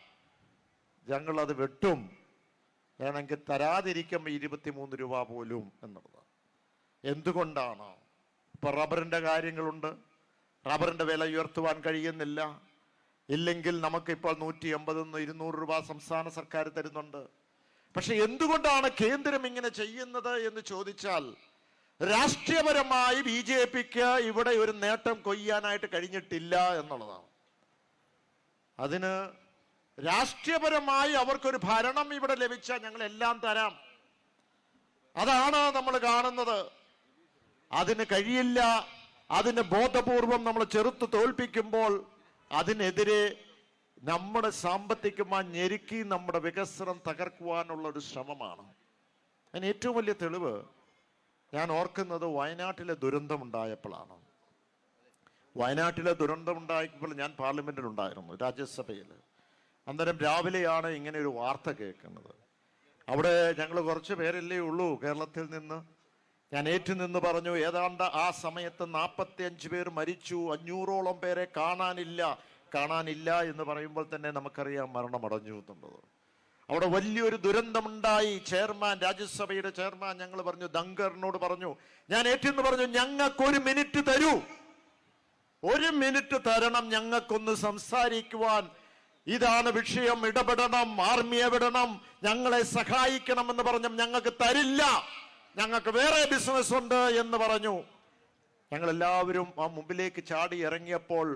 ഞങ്ങൾ അത് വെട്ടും. വേണമെങ്കിൽ തരാതിരിക്കുമ്പോൾ ഇരുപത്തിമൂന്ന് രൂപ പോലും എന്നുള്ളത് എന്തുകൊണ്ടാണ്? ഇപ്പൊ റബ്ബറിന്റെ കാര്യങ്ങളുണ്ട്. റബ്ബറിന്റെ വില ഉയർത്തുവാൻ കഴിയുന്നില്ല. ഇല്ലെങ്കിൽ നമുക്കിപ്പോൾ നൂറ്റി എൺപതെന്ന് ഇരുന്നൂറ് രൂപ സംസ്ഥാന സർക്കാർ തരുന്നുണ്ട്. പക്ഷെ എന്തുകൊണ്ടാണ് കേന്ദ്രം ഇങ്ങനെ ചെയ്യുന്നത് എന്ന് ചോദിച്ചാൽ രാഷ്ട്രീയപരമായി ബി ജെ പിക്ക് ഇവിടെ ഒരു നേട്ടം കൊയ്യാനായിട്ട് കഴിഞ്ഞിട്ടില്ല എന്നുള്ളതാണ്. അതിന് രാഷ്ട്രീയപരമായി അവർക്കൊരു ഭരണം ഇവിടെ ലഭിച്ചാൽ ഞങ്ങൾ എല്ലാം തരാം. അതാണ് നമ്മൾ കാണുന്നത്. അതിന് കഴിയില്ല. അതിന് ബോധപൂർവം നമ്മൾ ചെറുത്ത് തോൽപ്പിക്കുമ്പോൾ അതിനെതിരെ നമ്മുടെ സാമ്പത്തികമായി ഞെരുക്കി നമ്മുടെ വികസനം തകർക്കുവാനുള്ള ഒരു ശ്രമമാണ്. അതിന് ഏറ്റവും വലിയ തെളിവ് ഞാൻ ഓർക്കുന്നത് വയനാട്ടിലെ ദുരന്തമുണ്ടായപ്പോഴാണ്. വയനാട്ടിലെ ദുരന്തമുണ്ടായപ്പോൾ ഞാൻ പാർലമെന്റിൽ ഉണ്ടായിരുന്നു രാജ്യസഭയിൽ അന്നേരം രാവിലെയാണ് ഇങ്ങനെ ഒരു വാർത്ത കേൾക്കുന്നത്. അവിടെ ഞങ്ങൾ കുറച്ച് പേരല്ലേ ഉള്ളൂ കേരളത്തിൽ നിന്ന്. ഞാൻ ഏറ്റുനിന്ന് പറഞ്ഞു ഏതാണ്ട് ആ സമയത്ത് നാൽപ്പത്തി അഞ്ച് പേർ മരിച്ചു അഞ്ഞൂറോളം പേരെ കാണാനില്ല. കാണാനില്ല എന്ന് പറയുമ്പോൾ തന്നെ നമുക്കറിയാം മരണമടഞ്ഞു എന്നുള്ളത്. അവിടെ വലിയൊരു ദുരന്തമുണ്ടായി. ചെയർമാൻ രാജ്യസഭയുടെ ചെയർമാൻ ഞങ്ങൾ പറഞ്ഞു ദങ്കറിനോട് പറഞ്ഞു ഞാൻ ഏറ്റുനിന്ന് പറഞ്ഞു ഞങ്ങൾക്ക് ഒരു മിനിറ്റ് തരൂ. ഒരു മിനിറ്റ് തരണം ഞങ്ങൾക്കൊന്ന് സംസാരിക്കുവാൻ. ഇതാണ് വിഷയം. ഇടപെടണം. ആർമിയെ വിടണം. ഞങ്ങളെ സഹായിക്കണം എന്ന് പറഞ്ഞു ഞങ്ങൾക്ക് തരില്ല. ഞങ്ങൾക്ക് വേറെ ബിസിനസ് ഉണ്ട് എന്ന് പറഞ്ഞു. ഞങ്ങൾ എല്ലാവരും ആ മുമ്പിലേക്ക് ചാടി ഇറങ്ങിയപ്പോൾ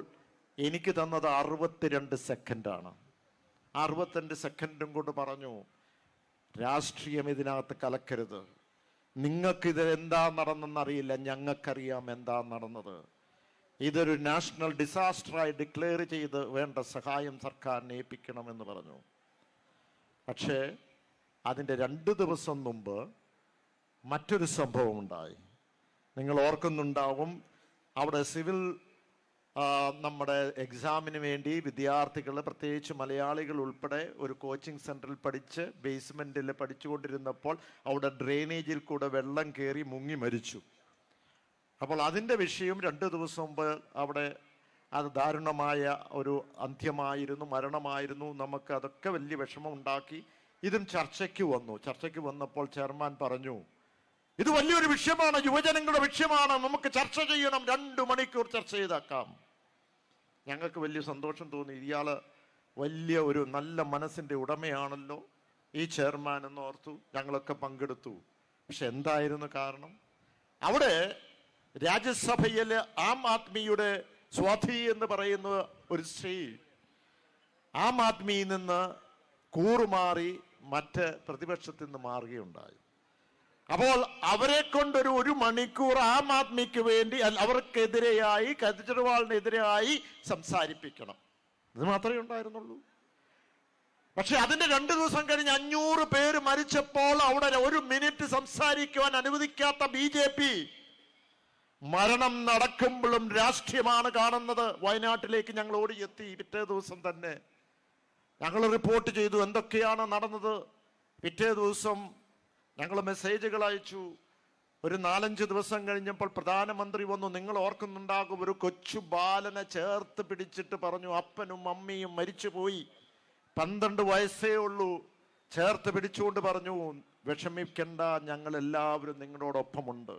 എനിക്ക് തന്നത് അറുപത്തിരണ്ട് സെക്കൻഡാണ് അറുപത്തിരണ്ട് സെക്കൻഡും കൊണ്ട് പറഞ്ഞു രാഷ്ട്രീയം ഇതിനകത്ത് കലക്കരുത്. നിങ്ങൾക്ക് ഇത് എന്താ നടന്നെന്നറിയില്ല ഞങ്ങൾക്കറിയാം എന്താ നടന്നത്. ഇതൊരു നാഷണൽ ഡിസാസ്റ്ററായി ഡിക്ലെയർ ചെയ്ത് വേണ്ട സഹായം സർക്കാരിനെ ഏൽപ്പിക്കണമെന്ന് പറഞ്ഞു. പക്ഷേ അതിന്റെ രണ്ട് ദിവസം മുമ്പ് മറ്റൊരു സംഭവം ഉണ്ടായി നിങ്ങൾ ഓർക്കുന്നുണ്ടാവും അവിടെ സിവിൽ നമ്മുടെ എക്സാമിന് വേണ്ടി വിദ്യാർത്ഥികൾ പ്രത്യേകിച്ച് മലയാളികൾ ഉൾപ്പെടെ ഒരു കോച്ചിങ് സെന്ററിൽ പഠിച്ച് ബേസ്മെന്റിൽ പഠിച്ചുകൊണ്ടിരുന്നപ്പോൾ അവിടെ ഡ്രെയിനേജിൽ കൂടെ വെള്ളം കയറി മുങ്ങി മരിച്ചു. അപ്പോൾ അതിന്റെ വിഷയം രണ്ട് ദിവസം മുമ്പ് അവിടെ അത് ദാരുണമായ ഒരു അന്ത്യമായിരുന്നു മരണമായിരുന്നു. നമുക്ക് അതൊക്കെ വലിയ വിഷമം ഉണ്ടാക്കി. ഇതും ചർച്ചയ്ക്ക് വന്നു. ചർച്ചയ്ക്ക് വന്നപ്പോൾ ചെയർമാൻ പറഞ്ഞു ഇത് വലിയൊരു വിഷയമാണ് യുവജനങ്ങളുടെ വിഷയമാണ്. നമുക്ക് ചർച്ച ചെയ്യണം. രണ്ടു മണിക്കൂർ ചർച്ച ചെയ്താക്കാം. ഞങ്ങൾക്ക് വലിയ സന്തോഷം തോന്നി. ഇയാൾ വലിയ ഒരു നല്ല മനസ്സിന്റെ ഉടമയാണല്ലോ. ഈ ചെയർമാൻ എന്ന് ഓർത്തു ഞങ്ങളൊക്കെ പങ്കെടുത്തു. പക്ഷെ എന്തായിരുന്നു കാരണം? അവിടെ രാജ്യസഭയിൽ ആം ആദ്മിയുടെ സ്വാധി എന്ന് പറയുന്ന ഒരു സ്ത്രീ ആം ആദ്മിയിൽ നിന്ന് കൂറുമാറി മറ്റ് പ്രതിപക്ഷത്തിൽ നിന്ന് മാറുകയുണ്ടായി. അപ്പോൾ അവരെ കൊണ്ടൊരു ഒരു മണിക്കൂർ ആം ആദ്മിക്ക് വേണ്ടി അവർക്കെതിരെയായി കെജ്രിവാളിനെതിരെയായി സംസാരിപ്പിക്കണം. ഇത് മാത്രമേ ഉണ്ടായിരുന്നുള്ളൂ. പക്ഷെ അതിന്റെ രണ്ടു ദിവസം കഴിഞ്ഞ് അഞ്ഞൂറ് പേര് മരിച്ചപ്പോൾ അവിടെ ഒരു മിനിറ്റ് സംസാരിക്കുവാൻ അനുവദിക്കാത്ത ബി ജെ പി മരണം നടക്കുമ്പോഴും രാഷ്ട്രീയമാണ് കാണുന്നത്. വയനാട്ടിലേക്ക് ഞങ്ങൾ ഓടിയെത്തി പിറ്റേ ദിവസം തന്നെ. ഞങ്ങൾ റിപ്പോർട്ട് ചെയ്തു എന്തൊക്കെയാണ് നടന്നത്. പിറ്റേ ദിവസം ഞങ്ങൾ മെസ്സേജുകൾ അയച്ചു. ഒരു നാലഞ്ച് ദിവസം കഴിഞ്ഞപ്പോൾ പ്രധാനമന്ത്രി വന്നു നിങ്ങൾ ഓർക്കുന്നുണ്ടാകും ഒരു കൊച്ചു ബാലനെ ചേർത്ത് പിടിച്ചിട്ട് പറഞ്ഞു അപ്പനും അമ്മയും മരിച്ചുപോയി. പന്ത്രണ്ട് വയസ്സേ ഉള്ളൂ. ചേർത്ത് പിടിച്ചുകൊണ്ട് പറഞ്ഞു വിഷമിക്കണ്ട ഞങ്ങൾ എല്ലാവരും നിങ്ങളോടൊപ്പമുണ്ട്.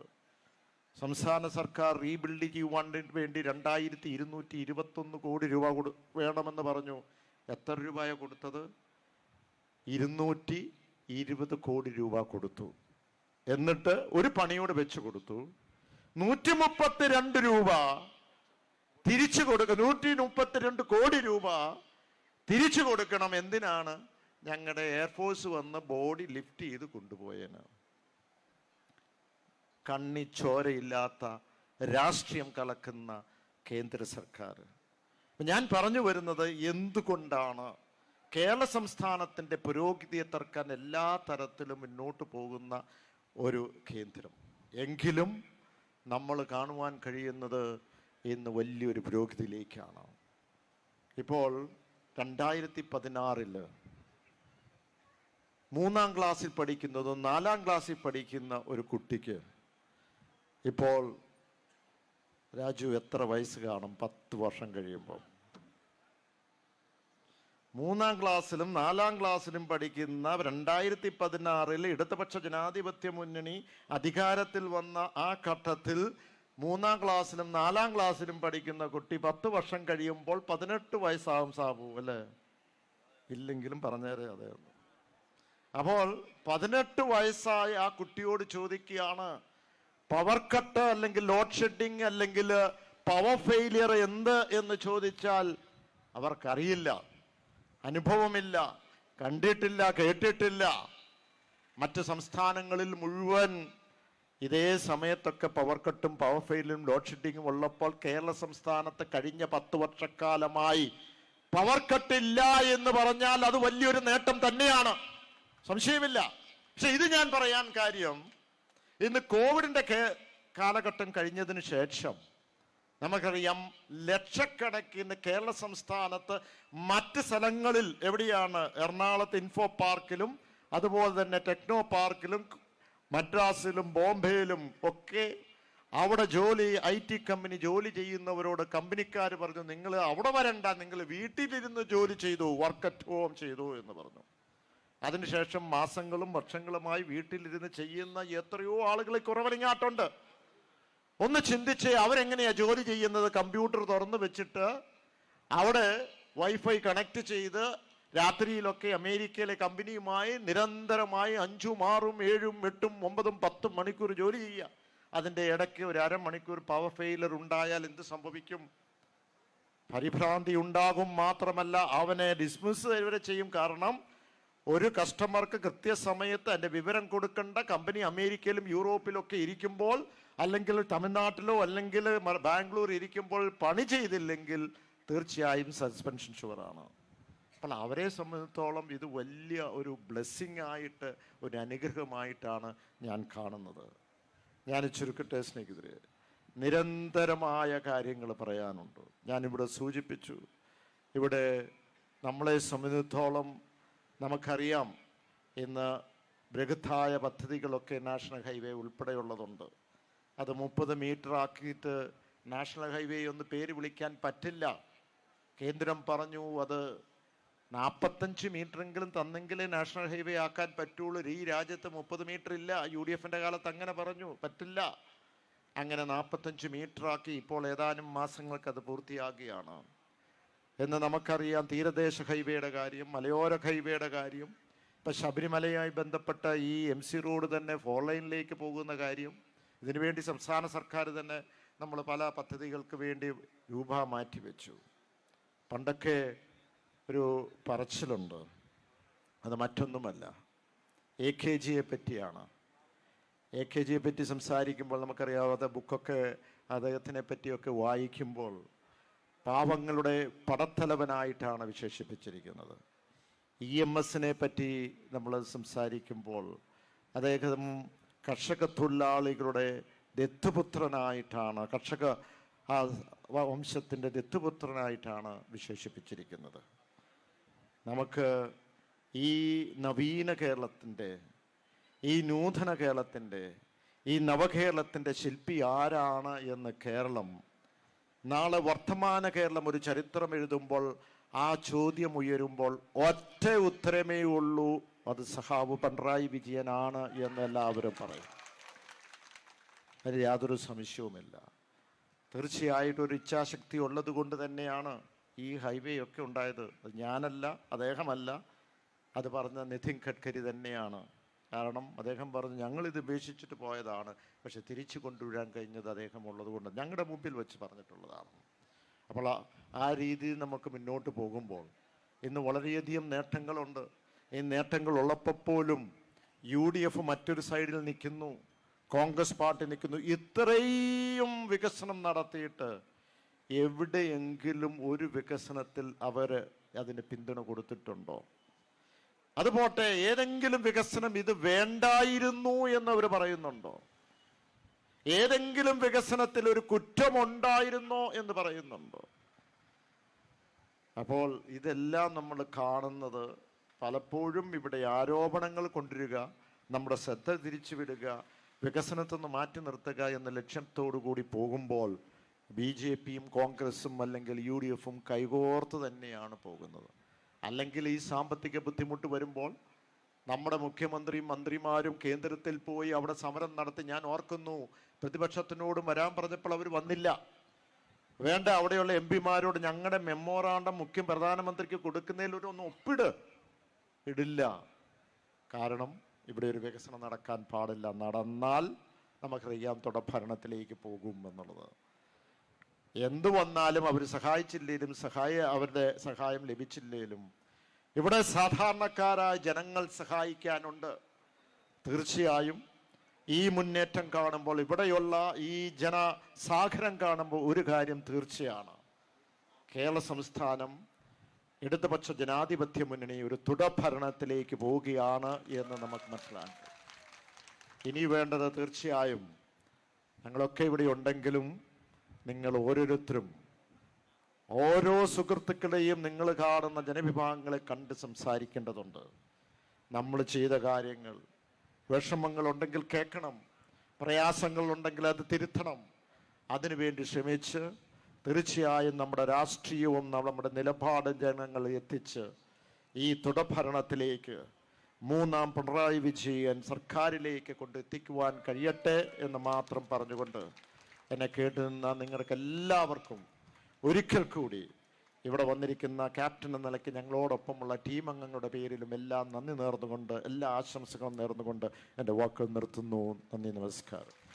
സംസ്ഥാന സർക്കാർ റീബിൽഡ് ചെയ്യുവാൻ വേണ്ടി രണ്ടായിരത്തി ഇരുന്നൂറ്റി ഇരുപത്തൊന്ന് കോടി രൂപ കൊടു വേണമെന്ന് പറഞ്ഞു. എത്ര രൂപയാണ് കൊടുത്തത്? ഇരുന്നൂറ്റി ഇരുപത് കോടി രൂപ കൊടുത്തു. എന്നിട്ട് ഒരു പണിയോട് വെച്ച് കൊടുത്തു. നൂറ്റി മുപ്പത്തിരണ്ട് രൂപ തിരിച്ചു കൊടുക്കുക നൂറ്റി മുപ്പത്തിരണ്ട് കോടി രൂപ തിരിച്ചു കൊടുക്കണം. എന്തിനാണ്? ഞങ്ങളുടെ എയർഫോഴ്സ് വന്ന് ബോഡി ലിഫ്റ്റ് ചെയ്ത് കൊണ്ടുപോയേന്. കണ്ണി ചോരയില്ലാത്ത രാഷ്ട്രീയം കലക്കുന്ന കേന്ദ്ര സർക്കാർ. ഞാൻ പറഞ്ഞു വരുന്നത് എന്തുകൊണ്ടാണ്? കേരള സംസ്ഥാനത്തിന്റെ പുരോഗതിയെ തർക്കാൻ എല്ലാ തരത്തിലും മുന്നോട്ട് പോകുന്ന ഒരു കേന്ദ്രം. എങ്കിലും നമ്മൾ കാണുവാൻ കഴിയുന്നത് ഇന്ന് വലിയൊരു പുരോഗതിയിലേക്കാണ്. ഇപ്പോൾ രണ്ടായിരത്തി പതിനാറിൽ മൂന്നാം ക്ലാസ്സിൽ പഠിക്കുന്നതും നാലാം ക്ലാസ്സിൽ പഠിക്കുന്ന ഒരു കുട്ടിക്ക് ഇപ്പോൾ രാജു എത്ര വയസ്സ് കാണും? പത്ത് വർഷം കഴിയുമ്പോൾ. മൂന്നാം ക്ലാസ്സിലും നാലാം ക്ലാസ്സിലും പഠിക്കുന്ന രണ്ടായിരത്തി പതിനാറിൽ ഇടതുപക്ഷ ജനാധിപത്യ മുന്നണി അധികാരത്തിൽ വന്ന ആ ഘട്ടത്തിൽ മൂന്നാം ക്ലാസ്സിലും നാലാം ക്ലാസ്സിലും പഠിക്കുന്ന കുട്ടി പത്ത് വർഷം കഴിയുമ്പോൾ പതിനെട്ട് വയസ്സാവും സാബു അല്ലേ? ഇല്ലെങ്കിലും പറഞ്ഞേരെ അതേ അപ്പോൾ പതിനെട്ട് വയസ്സായ ആ കുട്ടിയോട് ചോദിക്കുകയാണ് പവർ കട്ട് അല്ലെങ്കിൽ ലോഡ് ഷെഡിങ് അല്ലെങ്കിൽ പവർ ഫെയിലിയർ എന്ത്? എന്ന് ചോദിച്ചാൽ അവർക്കറിയില്ല. അനുഭവമില്ല കണ്ടിട്ടില്ല കേട്ടിട്ടില്ല. മറ്റ് സംസ്ഥാനങ്ങളിൽ മുഴുവൻ ഇതേ സമയത്തൊക്കെ പവർ കട്ടും പവർ ഫെയിലും ലോഡ് ഷെഡിങ്ങും ഉള്ളപ്പോൾ കേരള സംസ്ഥാനത്ത് കഴിഞ്ഞ പത്ത് വർഷക്കാലമായി പവർ കട്ടില്ല എന്ന് പറഞ്ഞാൽ അത് വലിയൊരു നേട്ടം തന്നെയാണ്. സംശയമില്ല. പക്ഷെ ഇത് ഞാൻ പറയാൻ കാര്യം ഇന്ന് കോവിഡിന്റെ കാലഘട്ടം കഴിഞ്ഞതിന് ശേഷം നമുക്കറിയാം ലക്ഷക്കണക്കിന് കേരള സംസ്ഥാനത്ത് മറ്റ് സ്ഥലങ്ങളിൽ എവിടെയാണ് എറണാകുളത്ത് ഇൻഫോ പാർക്കിലും അതുപോലെ തന്നെ ടെക്നോ പാർക്കിലും മദ്രാസിലും ബോംബെയിലും ഒക്കെ അവിടെ ജോലി ഐ ടി കമ്പനി ജോലി ചെയ്യുന്നവരോട് കമ്പനിക്കാർ പറഞ്ഞു നിങ്ങൾ അവിടെ വരണ്ട നിങ്ങൾ വീട്ടിലിരുന്ന് ജോലി ചെയ്തു വർക്ക് അറ്റ് ഹോം ചെയ്തു എന്ന് പറഞ്ഞു. അതിനുശേഷം മാസങ്ങളും വർഷങ്ങളുമായി വീട്ടിലിരുന്ന് ചെയ്യുന്ന എത്രയോ ആളുകളെ കുറവലിങ്ങാട്ടുണ്ട് ഒന്ന് ചിന്തിച്ച് അവരെങ്ങനെയാ ജോലി ചെയ്യുന്നത്? കമ്പ്യൂട്ടർ തുറന്നു വെച്ചിട്ട് അവിടെ വൈഫൈ കണക്ട് ചെയ്ത് രാത്രിയിലൊക്കെ അമേരിക്കയിലെ കമ്പനിയുമായി നിരന്തരമായി അഞ്ചും ആറും ഏഴും എട്ടും ഒമ്പതും പത്തും മണിക്കൂർ ജോലി ചെയ്യുക. അതിന്റെ ഇടയ്ക്ക് ഒരു അരമണിക്കൂർ പവർ ഫെയിലർ ഉണ്ടായാൽ എന്ത് സംഭവിക്കും? പരിഭ്രാന്തി ഉണ്ടാകും മാത്രമല്ല അവനെ ഡിസ്മിസ് വരെ ചെയ്യും. കാരണം ഒരു കസ്റ്റമർക്ക് കൃത്യസമയത്ത് എന്റെ വിവരം കൊടുക്കേണ്ട കമ്പനി അമേരിക്കയിലും യൂറോപ്പിലൊക്കെ ഇരിക്കുമ്പോൾ അല്ലെങ്കിൽ തമിഴ്നാട്ടിലോ അല്ലെങ്കിൽ ബാംഗ്ലൂർ ഇരിക്കുമ്പോൾ പണി ചെയ്തില്ലെങ്കിൽ തീർച്ചയായും സസ്പെൻഷൻ ഷുവറാണ് അപ്പോൾ അവരെ സംബന്ധിച്ചോളം ഇത് വലിയ ഒരു ബ്ലെസ്സിങ് ആയിട്ട് ഒരു അനുഗ്രഹമായിട്ടാണ് ഞാൻ കാണുന്നത്. ഞാൻ ചുരുക്കട്ടെ സ്നേഹിതരെ നിരന്തരമായ കാര്യങ്ങൾ പറയാനുണ്ട്. ഞാനിവിടെ സൂചിപ്പിച്ചു. ഇവിടെ നമ്മളെ സംബന്ധിച്ചിടത്തോളം നമുക്കറിയാം ഇന്ന് ബൃഹത്തായ പദ്ധതികളൊക്കെ നാഷണൽ ഹൈവേ ഉൾപ്പെടെയുള്ളതുണ്ട്. അത് മുപ്പത് മീറ്റർ ആക്കിയിട്ട് നാഷണൽ ഹൈവേ ഒന്ന് പേര് വിളിക്കാൻ പറ്റില്ല. കേന്ദ്രം പറഞ്ഞു അത് നാൽപ്പത്തഞ്ച് മീറ്ററെങ്കിലും തന്നെങ്കിലേ നാഷണൽ ഹൈവേ ആക്കാൻ പറ്റുള്ളൂ. ഈ രാജ്യത്ത് മുപ്പത് മീറ്റർ ഇല്ല. യു ഡി എഫിന്റെ കാലത്ത് അങ്ങനെ പറഞ്ഞു. പറ്റില്ല. അങ്ങനെ നാൽപ്പത്തഞ്ച് മീറ്റർ ആക്കി ഇപ്പോൾ ഏതാനും മാസങ്ങൾക്ക് അത് പൂർത്തിയാകുകയാണ്. എന്ന് നമുക്കറിയാം തീരദേശ ഹൈവേയുടെ കാര്യം മലയോര ഹൈവേയുടെ കാര്യം. ഇപ്പം ശബരിമലയുമായി ബന്ധപ്പെട്ട ഈ എം സി റോഡ് തന്നെ ഫോർ ലൈനിലേക്ക് പോകുന്ന കാര്യം. ഇതിനുവേണ്ടി സംസ്ഥാന സർക്കാർ തന്നെ നമ്മൾ പല പദ്ധതികൾക്ക് വേണ്ടി രൂപ മാറ്റിവെച്ചു പണ്ടൊക്കെ ഒരു പറച്ചിലുണ്ട്. അത് മറ്റൊന്നുമല്ല. എ കെ ജിയെ പറ്റിയാണ്. എ കെ ജിയെ പറ്റി സംസാരിക്കുമ്പോൾ നമുക്കറിയാവാത്ത ബുക്കൊക്കെ അദ്ദേഹത്തിനെ പറ്റിയൊക്കെ വായിക്കുമ്പോൾ പാവങ്ങളുടെ പടത്തലവനായിട്ടാണ് വിശേഷിപ്പിച്ചിരിക്കുന്നത്. ഇ എം എസിനെ പറ്റി നമ്മൾ സംസാരിക്കുമ്പോൾ അദ്ദേഹം കർഷക തൊഴിലാളികളുടെ ദത്തുപുത്രനായിട്ടാണ് കർഷക വംശത്തിന്റെ ദത്തുപുത്രനായിട്ടാണ് വിശേഷിപ്പിച്ചിരിക്കുന്നത്. നമുക്ക് ഈ നവീന കേരളത്തിന്റെ ഈ നൂതന കേരളത്തിന്റെ ഈ നവകേരളത്തിന്റെ ശില്പി ആരാണ് എന്ന് കേരളം നാളെ വർത്തമാന കേരളം ഒരു ചരിത്രം എഴുതുമ്പോൾ ആ ചോദ്യം ഉയരുമ്പോൾ ഒറ്റ ഉത്തരമേ ഉള്ളൂ അത് സഹാബ് പിണറായി വിജയനാണ് എന്ന് എല്ലാവരും പറയും. അതിന് യാതൊരു സംശയവുമില്ല. തീർച്ചയായിട്ടും ഒരു ഇച്ഛാശക്തി ഉള്ളത് കൊണ്ട് തന്നെയാണ് ഈ ഹൈവേ ഒക്കെ ഉണ്ടായത്. അത് ഞാനല്ല അദ്ദേഹമല്ല. അത് പറഞ്ഞ നിതിൻ ഗഡ്കരി തന്നെയാണ്. കാരണം അദ്ദേഹം പറഞ്ഞു ഞങ്ങളിത് ഉപേക്ഷിച്ചിട്ട് പോയതാണ്. പക്ഷെ തിരിച്ചു കൊണ്ടുവരാൻ കഴിഞ്ഞത് അദ്ദേഹം ഉള്ളത് കൊണ്ട്. ഞങ്ങളുടെ മുമ്പിൽ വെച്ച് പറഞ്ഞിട്ടുള്ളതാണ്. അപ്പോൾ ആ രീതിയിൽ നമുക്ക് മുന്നോട്ട് പോകുമ്പോൾ ഇന്ന് വളരെയധികം നേട്ടങ്ങളുണ്ട്. ഈ നേട്ടങ്ങൾ ഉള്ളപ്പോൾ പോലും യു ഡി എഫ് മറ്റൊരു സൈഡിൽ നിൽക്കുന്നു. കോൺഗ്രസ് പാർട്ടി നിൽക്കുന്നു. ഇത്രയും വികസനം നടത്തിയിട്ട് എവിടെയെങ്കിലും ഒരു വികസനത്തിൽ അവർ അതിന് പിന്തുണ കൊടുത്തിട്ടുണ്ടോ? അതുപോട്ടെ ഏതെങ്കിലും വികസനം ഇത് വേണ്ടായിരുന്നു എന്ന് അവർ പറയുന്നുണ്ടോ? ഏതെങ്കിലും വികസനത്തിൽ ഒരു കുറ്റമുണ്ടായിരുന്നോ എന്ന് പറയുന്നുണ്ടോ? അപ്പോൾ ഇതെല്ലാം നമ്മൾ കാണുന്നത് പലപ്പോഴും ഇവിടെ ആരോപണങ്ങൾ കൊണ്ടുവരിക നമ്മുടെ ശ്രദ്ധ തിരിച്ചുവിടുക വികസനത്തിൽ മാറ്റി നിർത്തുക എന്ന ലക്ഷ്യത്തോടു കൂടി പോകുമ്പോൾ ബി ജെ പിയും കോൺഗ്രസും അല്ലെങ്കിൽ യു ഡി എഫും കൈകോർത്ത് തന്നെയാണ് പോകുന്നത്. അല്ലെങ്കിൽ ഈ സാമ്പത്തിക ബുദ്ധിമുട്ട് വരുമ്പോൾ നമ്മുടെ മുഖ്യമന്ത്രിയും മന്ത്രിമാരും കേന്ദ്രത്തിൽ പോയി അവിടെ സമരം നടത്തി ഞാൻ ഓർക്കുന്നു പ്രതിപക്ഷത്തിനോട് വരാൻ പറഞ്ഞപ്പോൾ അവർ വന്നില്ല. വേണ്ട അവിടെയുള്ള എം പിമാരോട് ഞങ്ങളുടെ മെമ്മോറാണ്ടം മുഖ്യ പ്രധാനമന്ത്രിക്ക് കൊടുക്കുന്നതിൽ ഒരു ഒന്ന് ഒപ്പിട്. ഇടില്ല. കാരണം ഇവിടെ ഒരു വികസനം നടക്കാൻ പാടില്ല. നടന്നാൽ നമുക്കറിയാം തുടർഭരണത്തിലേക്ക് പോകും എന്നുള്ളത്. എന്തു വന്നാലും അവർ സഹായിച്ചില്ലെങ്കിലും സഹായ അവരുടെ സഹായം ലഭിച്ചില്ലെങ്കിലും ഇവിടെ സാധാരണക്കാരായ ജനങ്ങൾ സഹായിക്കാനുണ്ട്. തീർച്ചയായും ഈ മുന്നേറ്റം കാണുമ്പോൾ ഇവിടെയുള്ള ഈ ജനസാഗരം കാണുമ്പോൾ ഒരു കാര്യം തീർച്ചയാണ്. കേരള സംസ്ഥാനം ഇടതുപക്ഷ ജനാധിപത്യ മുന്നണി ഒരു തുടഭരണത്തിലേക്ക് പോവുകയാണ് എന്ന് നമുക്ക് മനസ്സിലാക്കാം ഇനി വേണ്ടത് തീർച്ചയായും ഞങ്ങളൊക്കെ ഇവിടെ ഉണ്ടെങ്കിലും നിങ്ങൾ ഓരോരുത്തരും ഓരോ സുഹൃത്തുക്കളെയും നിങ്ങൾ കാണുന്ന ജനവിഭാഗങ്ങളെ കണ്ട് സംസാരിക്കേണ്ടതുണ്ട്. നമ്മൾ ചെയ്ത കാര്യങ്ങൾ വിഷമങ്ങളുണ്ടെങ്കിൽ കേൾക്കണം പ്രയാസങ്ങളുണ്ടെങ്കിൽ അത് തിരുത്തണം. അതിനുവേണ്ടി ശ്രമിച്ച് തീർച്ചയായും നമ്മുടെ രാഷ്ട്രീയവും നമ്മുടെ നിലപാട് ജനങ്ങൾ എത്തിച്ച് ഈ തുടഭരണത്തിലേക്ക് മൂന്നാം പിണറായി വിജയൻ സർക്കാരിലേക്ക് കൊണ്ടെത്തിക്കുവാൻ കഴിയട്ടെ എന്ന് മാത്രം പറഞ്ഞുകൊണ്ട് എന്നെ കേട്ടു നിന്ന നിങ്ങൾക്ക് എല്ലാവർക്കും ഒരിക്കൽ കൂടി ഇവിടെ വന്നിരിക്കുന്ന ക്യാപ്റ്റൻ എന്ന നിലയ്ക്ക് ഞങ്ങളോടൊപ്പമുള്ള ടീം അംഗങ്ങളുടെ പേരിലും എല്ലാം നന്ദി നേർന്നുകൊണ്ട് എല്ലാ ആശംസകളും നേർന്നുകൊണ്ട് എന്റെ വാക്കുകൾ നിർത്തുന്നു. നന്ദി നമസ്കാരം.